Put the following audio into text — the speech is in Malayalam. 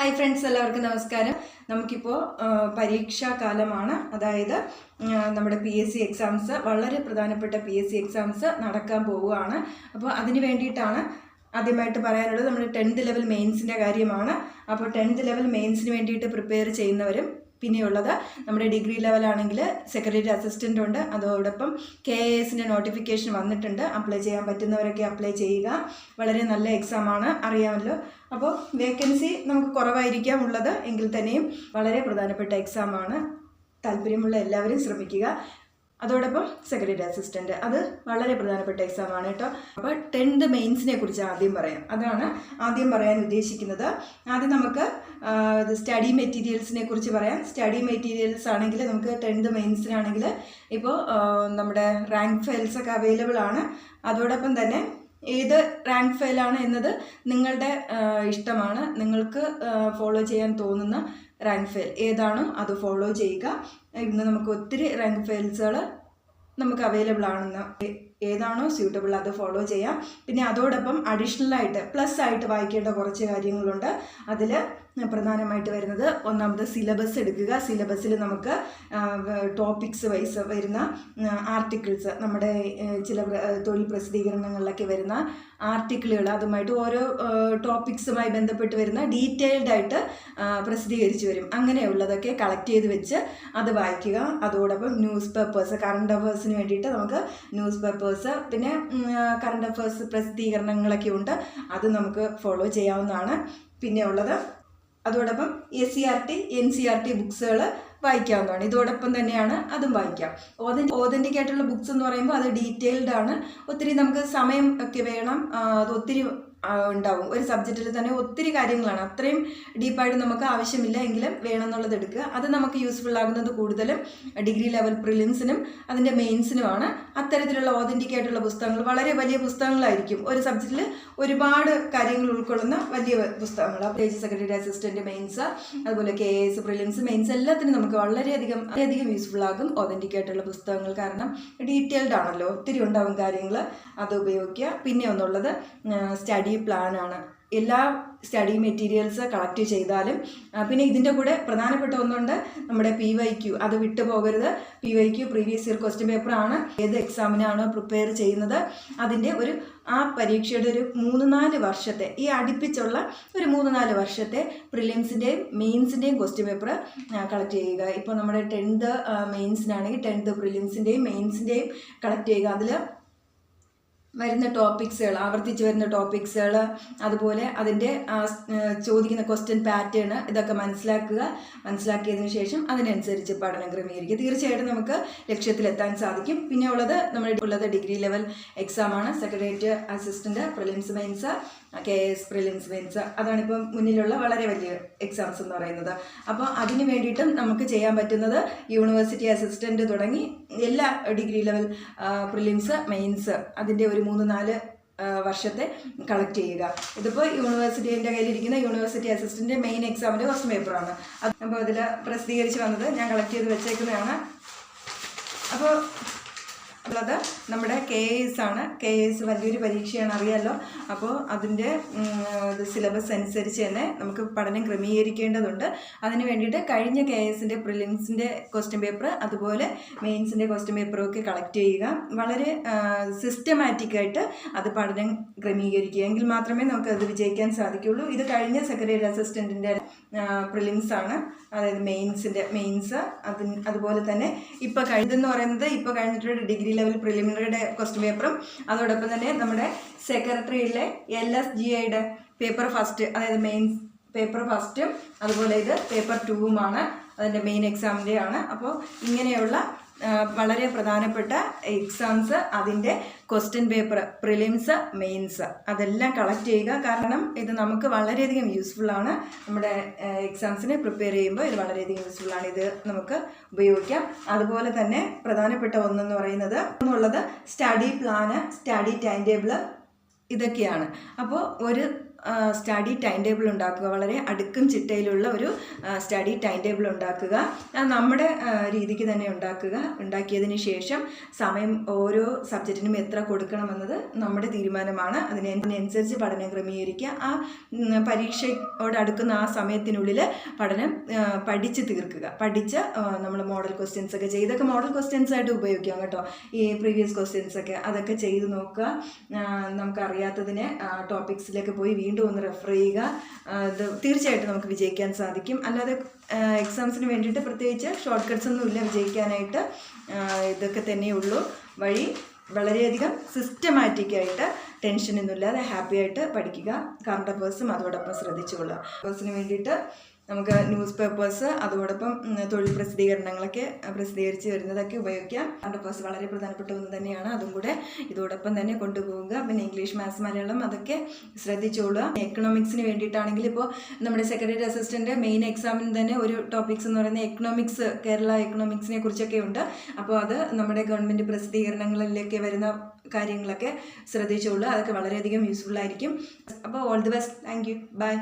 ഹായ് ഫ്രണ്ട്സ് എല്ലാവർക്കും നമസ്കാരം. നമുക്കിപ്പോൾ പരീക്ഷാ കാലമാണ്. അതായത് നമ്മുടെ പി എസ് സി എക്സാംസ് വളരെ പ്രധാനപ്പെട്ട പി എസ് സി എക്സാംസ് നടക്കാൻ പോവുകയാണ്. അപ്പോൾ അതിന് വേണ്ടിയിട്ടാണ് ആദ്യമായിട്ട് പറയാനുള്ളത്. നമ്മുടെ ടെൻത്ത് ലെവൽ മെയിൻസിന്റെ കാര്യമാണ്. അപ്പോൾ ടെൻത്ത് ലെവൽ മെയിൻസിന് വേണ്ടിയിട്ട് പ്രിപ്പയർ ചെയ്യുന്നവരും പിന്നെയുള്ളത് നമ്മുടെ ഡിഗ്രി ലെവലാണെങ്കിൽ സെക്രട്ടറി അസിസ്റ്റന്റ് ഉണ്ട്. അതോടൊപ്പം കെ എ എസിന്റെ നോട്ടിഫിക്കേഷൻ വന്നിട്ടുണ്ട്. അപ്ലൈ ചെയ്യാൻ പറ്റുന്നവരൊക്കെ അപ്ലൈ ചെയ്യുക. വളരെ നല്ല എക്സാമാണ് അറിയാമല്ലോ. അപ്പോൾ വേക്കൻസി നമുക്ക് കുറവായിരിക്കാം ഉള്ളത്. എങ്കിൽ തന്നെയും വളരെ പ്രധാനപ്പെട്ട എക്സാമാണ് താല്പര്യമുള്ള എല്ലാവരും ശ്രമിക്കുക. അതോടൊപ്പം സെക്രട്ടറി അസിസ്റ്റന്റ് അത് വളരെ പ്രധാനപ്പെട്ട എക്സാമാണ് കേട്ടോ. അപ്പോൾ ടെൻത്ത് മെയിൻസിനെ കുറിച്ച് ആദ്യം പറയാം. അതാണ് ആദ്യം പറയാൻ ഉദ്ദേശിക്കുന്നത്. ആദ്യം നമുക്ക് സ്റ്റഡി മെറ്റീരിയൽസിനെ കുറിച്ച് പറയാം. സ്റ്റഡി മെറ്റീരിയൽസ് ആണെങ്കിൽ നമുക്ക് ടെൻത്ത് മെയിൻസിനാണെങ്കിൽ ഇപ്പോൾ നമ്മുടെ റാങ്ക് ഫയൽസ് ഒക്കെ അവൈലബിൾ ആണ്. അതോടൊപ്പം തന്നെ ഏത് റാങ്ക് ഫയലാണ് എന്നത് നിങ്ങളുടെ ഇഷ്ടമാണ്. നിങ്ങൾക്ക് ഫോളോ ചെയ്യാൻ തോന്നുന്ന റാങ്ക് ഫെയിൽ ഏതാണോ? അത് ഫോളോ ചെയ്യുക. ഇന്ന് നമുക്ക് ഒത്തിരി റാങ്ക് ഫെയിൽസുകൾ നമുക്ക് അവൈലബിൾ ആണെന്ന് ഏതാണോ സ്യൂട്ടബിൾ അത് ഫോളോ ചെയ്യാം. പിന്നെ അതോടൊപ്പം അഡീഷണൽ ആയിട്ട് പ്ലസ് ആയിട്ട് വായിക്കേണ്ട കുറച്ച് കാര്യങ്ങളുണ്ട്. അതിൽ പ്രധാനമായിട്ട് വരുന്നത് ഒന്നാമത് സിലബസ് എടുക്കുക. സിലബസിൽ നമുക്ക് ടോപ്പിക്സ് വൈസ് വരുന്ന ആർട്ടിക്കിൾസ് നമ്മുടെ ചില തൊഴിൽ പ്രസിദ്ധീകരണങ്ങളിലൊക്കെ വരുന്ന ആർട്ടിക്കിളുകൾ അതുമായിട്ട് ഓരോ ടോപ്പിക്സുമായി ബന്ധപ്പെട്ട് വരുന്ന ഡീറ്റെയിൽഡ് ആയിട്ട് വരും. അങ്ങനെയുള്ളതൊക്കെ കളക്ട് ചെയ്ത് വെച്ച് അത് വായിക്കുക. അതോടൊപ്പം ന്യൂസ് പേപ്പേഴ്സ് കറണ്ട് അഫേഴ്സിന് വേണ്ടിയിട്ട് നമുക്ക് ന്യൂസ് പേപ്പേഴ്സ് പിന്നെ കറണ്ട് അഫേഴ്സ് പ്രസിദ്ധീകരണങ്ങളൊക്കെ ഉണ്ട്. അത് നമുക്ക് ഫോളോ ചെയ്യാവുന്നതാണ്. പിന്നെ ഉള്ളത് അതോടൊപ്പം S C R T N C R T ബുക്സുകൾ വായിക്കാവുന്നതാണ്. ഇതോടൊപ്പം തന്നെയാണ് അതും വായിക്കാം. ഓതന്റി ഓതന്റിക് ആയിട്ടുള്ള ബുക്ക്സ് എന്ന് പറയുമ്പോൾ അത് ഡീറ്റെയിൽഡ് ആണ്. ഒത്തിരി നമുക്ക് സമയം ഒക്കെ വേണം. അത് ഒത്തിരി ഉണ്ടാവും. ഒരു സബ്ജക്റ്റിൽ തന്നെ ഒത്തിരി കാര്യങ്ങളാണ്. അത്രയും ഡീപ്പായിട്ട് നമുക്ക് ആവശ്യമില്ല എങ്കിലും വേണമെന്നുള്ളത് എടുക്കുക. അത് നമുക്ക് യൂസ്ഫുൾ ആകുന്നത് കൂടുതലും ഡിഗ്രി ലെവൽ പ്രിലിംസിനും അതിന്റെ മെയിൻസിനുമാണ് അത്തരത്തിലുള്ള ഓതന്റിക് ആയിട്ടുള്ള പുസ്തകങ്ങൾ വളരെ വലിയ പുസ്തകങ്ങളായിരിക്കും. ഒരു സബ്ജക്റ്റിൽ ഒരുപാട് കാര്യങ്ങൾ ഉൾക്കൊള്ളുന്ന വലിയ പുസ്തകങ്ങൾ പേജ് സെക്രട്ടറി അസിസ്റ്റന്റ് മെയിൻസ് അതുപോലെ കെ എസ് പ്രിലിംസ് മെയിൻസ് എല്ലാത്തിനും നമുക്ക് വളരെയധികം വളരെയധികം യൂസ്ഫുൾ ആകും ഒതന്റിക് ആയിട്ടുള്ള പുസ്തകങ്ങൾ. കാരണം ഡീറ്റെയിൽഡ് ആണല്ലോ ഒത്തിരി ഉണ്ടാവും കാര്യങ്ങൾ അത് ഉപയോഗിക്കുക. പിന്നെ ഒന്നുള്ളത് സ്റ്റഡി പ്ലാൻ ആണ്. എല്ലാ സ്റ്റഡി മെറ്റീരിയൽസ് കളക്ട് ചെയ്താലും പിന്നെ ഇതിന്റെ കൂടെ പ്രധാനപ്പെട്ട ഒന്നുണ്ട് നമ്മുടെ പി വൈ ക്യു അത് വിട്ടു പോകരുത് P Y Q previous year question പേപ്പറാണ് ഏത് എക്സാമിനാണോ പ്രിപ്പയർ ചെയ്യുന്നത്. അതിന്റെ ഒരു ആ പരീക്ഷയുടെ ഒരു മൂന്ന് നാല് വർഷത്തെ ഈ അടുപ്പിച്ചുള്ള ഒരു മൂന്ന് നാല് വർഷത്തെ പ്രിലിംസിന്റെയും മെയിൻസിന്റെയും ക്വസ്റ്റ്യൻ പേപ്പർ കളക്ട് ചെയ്യുക. ഇപ്പോൾ നമ്മുടെ ടെൻത്ത് മെയിൻസിനാണെങ്കിൽ ടെൻത്ത് പ്രിലിംസിന്റെയും മെയിൻസിന്റെയും കളക്ട് ചെയ്യുക. അതിൽ വരുന്ന ടോപ്പിക്സുകൾ ആവർത്തിച്ച് വരുന്ന ടോപ്പിക്സുകൾ അതുപോലെ അതിന്റെ ചോദിക്കുന്ന ക്വസ്റ്റ്യൻ പാറ്റേൺ ഇതൊക്കെ മനസ്സിലാക്കുക. മനസ്സിലാക്കിയതിന് ശേഷം അതിനനുസരിച്ച് പഠനം ക്രമീകരിക്കുക. തീർച്ചയായിട്ടും നമുക്ക് ലക്ഷ്യത്തിലെത്താൻ സാധിക്കും. പിന്നെ ഉള്ളത് നമ്മുടെ ഉള്ളത് degree level എക്സാമാണ് secretariat assistant prelims mains K S prelims mains അതാണിപ്പം മുന്നിലുള്ള വളരെ വലിയ എക്സാംസ് എന്ന് പറയുന്നത്. അപ്പോൾ അതിന് വേണ്ടിയിട്ടും നമുക്ക് ചെയ്യാൻ പറ്റുന്നത് യൂണിവേഴ്സിറ്റി അസിസ്റ്റന്റ് തുടങ്ങി എല്ലാ ഡിഗ്രി ലെവൽ പ്രിലിംസ് മെയിൻസ് അതിന്റെ ഒരു മൂന്ന് നാല് വർഷത്തെ കളക്ട് ചെയ്യുക. ഇതിപ്പോൾ യൂണിവേഴ്സിറ്റി എന്റെ കയ്യിലിരിക്കുന്ന യൂണിവേഴ്സിറ്റി അസിസ്റ്റന്റ് മെയിൻ എക്സാമിന്റെ ക്വസ്റ്റ്യൻ പേപ്പറാണ് അപ്പോൾ അതിൽ പ്രസിദ്ധീകരിച്ച് വന്നത് ഞാൻ കളക്ട് ചെയ്ത് വെച്ചേക്കുന്നതാണ്. അപ്പോൾ ഉള്ളത്. നമ്മുടെ കെ എസ് ആണ്. കെ എസ് വലിയൊരു പരീക്ഷയാണ് അറിയാമല്ലോ അപ്പോൾ അതിന്റെ സിലബസ് അനുസരിച്ച് തന്നെ നമുക്ക് പഠനം ക്രമീകരിക്കേണ്ടതുണ്ട്. അതിന് വേണ്ടിയിട്ട് കഴിഞ്ഞ കെ എസിന്റെ പ്രിലിംസിന്റെ ക്വസ്റ്റ്യൻ പേപ്പർ അതുപോലെ മെയിൻസിന്റെ ക്വസ്റ്റ്യൻ പേപ്പറും ഒക്കെ കളക്ട് ചെയ്യുക. വളരെ സിസ്റ്റമാറ്റിക്കായിട്ട് അത് പഠനം ക്രമീകരിക്കുക. എങ്കിൽ മാത്രമേ നമുക്ക് അത് വിജയിക്കാൻ സാധിക്കുള്ളൂ. ഇത് കഴിഞ്ഞ സെക്രട്ടറി അസിസ്റ്റന്റിന്റെ പ്രിലിംസ് ആണ്. അതായത് മെയിൻസിന്റെ മെയിൻസ് അതിന് അതുപോലെ തന്നെ ഇപ്പോൾ കഴിഞ്ഞതെന്ന് പറയുന്നത് ഇപ്പോൾ കഴിഞ്ഞിട്ടുള്ള ഡിഗ്രി ലെവൽ പ്രിലിമിനറിയുടെ ക്വസ്റ്റ്യൻ പേപ്പറും അതോടൊപ്പം തന്നെ നമ്മുടെ സെക്രട്ടറിയിലെ എൽ എസ് ജി ഐയുടെ പേപ്പർ ഫസ്റ്റ് അതായത് മെയിൻ പേപ്പർ ഫസ്റ്റും അതുപോലെ ഇത് പേപ്പർ ടൂവുമാണ് അതിന്റെ മെയിൻ എക്സാമിന്റെ ആണ് അപ്പോൾ ഇങ്ങനെയുള്ള വളരെ പ്രധാനപ്പെട്ട എക്സാംസ് അതിന്റെ ക്വസ്റ്റ്യൻ പേപ്പർ പ്രിലിംസ് മെയിൻസ് അതെല്ലാം കളക്ട് ചെയ്യുക. കാരണം ഇത് നമുക്ക് വളരെയധികം യൂസ്ഫുൾ ആണ്. നമ്മുടെ എക്സാംസിനെ പ്രിപ്പയർ ചെയ്യുമ്പോൾ ഇത് വളരെയധികം യൂസ്ഫുൾ ആണ്. ഇത് നമുക്ക് ഉപയോഗിക്കാം. അതുപോലെ തന്നെ പ്രധാനപ്പെട്ട ഒന്നെന്ന് പറയുന്നത് ഒന്നുള്ളത് study plan study time table ഇതൊക്കെയാണ്. അപ്പോൾ ഒരു സ്റ്റഡി ടൈം ടേബിൾ ഉണ്ടാക്കുക. വളരെ അടുക്കും ചിട്ടയിലുള്ള ഒരു സ്റ്റഡി ടൈം ടേബിൾ ഉണ്ടാക്കുക. നമ്മുടെ രീതിക്ക് തന്നെ ഉണ്ടാക്കുക. ഉണ്ടാക്കിയതിന് ശേഷം സമയം ഓരോ സബ്ജക്റ്റിനും എത്ര കൊടുക്കണമെന്നത് നമ്മുടെ തീരുമാനമാണ്. അതിനനുസരിച്ച് പഠനം ക്രമീകരിക്കുക. ആ പരീക്ഷയോട് അടുക്കുന്ന ആ സമയത്തിനുള്ളിൽ പഠനം പഠിച്ച് തീർക്കുക. പഠിച്ച് നമ്മൾ മോഡൽ ക്വസ്റ്റ്യൻസ് ഒക്കെ ചെയ്ത് ഇതൊക്കെ മോഡൽ ക്വസ്റ്റ്യൻസ് ആയിട്ട് ഉപയോഗിക്കാം കേട്ടോ. ഈ പ്രീവിയസ് ക്വസ്റ്റ്യൻസ് ഒക്കെ. അതൊക്കെ ചെയ്ത് നോക്കുക. നമുക്കറിയാത്തതിനെ ടോപ്പിക്സിലേക്ക് പോയി വീണ്ടും ഒന്ന് റെഫർ ചെയ്യുക. അത് തീർച്ചയായിട്ടും നമുക്ക് വിജയിക്കാൻ സാധിക്കും. അല്ലാതെ എക്സാംസിന് വേണ്ടിയിട്ട് പ്രത്യേകിച്ച് ഷോർട്ട് കട്ട്സ് ഒന്നുമില്ല വിജയിക്കാനായിട്ട്. ഇതൊക്കെ തന്നെയുള്ളൂ വഴി വളരെയധികം സിസ്റ്റമാറ്റിക് ആയിട്ട് ടെൻഷനൊന്നുമില്ലാതെ ഹാപ്പി ആയിട്ട് പഠിക്കുക. കറണ്ട് അഫേഴ്സും അതോടൊപ്പം ശ്രദ്ധിച്ചുകൊള്ളുക. അഫേഴ്സിന് വേണ്ടിയിട്ട് നമുക്ക് ന്യൂസ് പേപ്പേഴ്സ് അതോടൊപ്പം തൊഴിൽ പ്രസിദ്ധീകരണങ്ങളൊക്കെ പ്രസിദ്ധീകരിച്ച് വരുന്നതൊക്കെ ഉപയോഗിക്കാം. ഹൺഡ്രഡ് പേഴ്സ് വളരെ പ്രധാനപ്പെട്ട ഒന്ന് തന്നെയാണ്. അതും കൂടെ ഇതോടൊപ്പം തന്നെ കൊണ്ടുപോവുക. പിന്നെ ഇംഗ്ലീഷ് മാത്സ് മലയാളം അതൊക്കെ ശ്രദ്ധിച്ചോളുക. എക്കണോമിക്സിന് വേണ്ടിയിട്ടാണെങ്കിൽ ഇപ്പോൾ നമ്മുടെ സെക്രട്ടറി അസിസ്റ്റന്റ് മെയിൻ എക്സാമിന് തന്നെ ഒരു ടോപ്പിക്സ് എന്ന് പറയുന്നത് എക്കണോമിക്സ് കേരള എക്കണോമിക്സിനെ കുറിച്ചൊക്കെ ഉണ്ട്. അപ്പോൾ അത് നമ്മുടെ ഗവൺമെന്റ് പ്രസിദ്ധീകരണങ്ങളിലേക്ക് വരുന്ന കാര്യങ്ങളൊക്കെ ശ്രദ്ധിച്ചോളൂ അതൊക്കെ വളരെയധികം യൂസ്ഫുൾ ആയിരിക്കും. അപ്പോൾ all the best thank you bye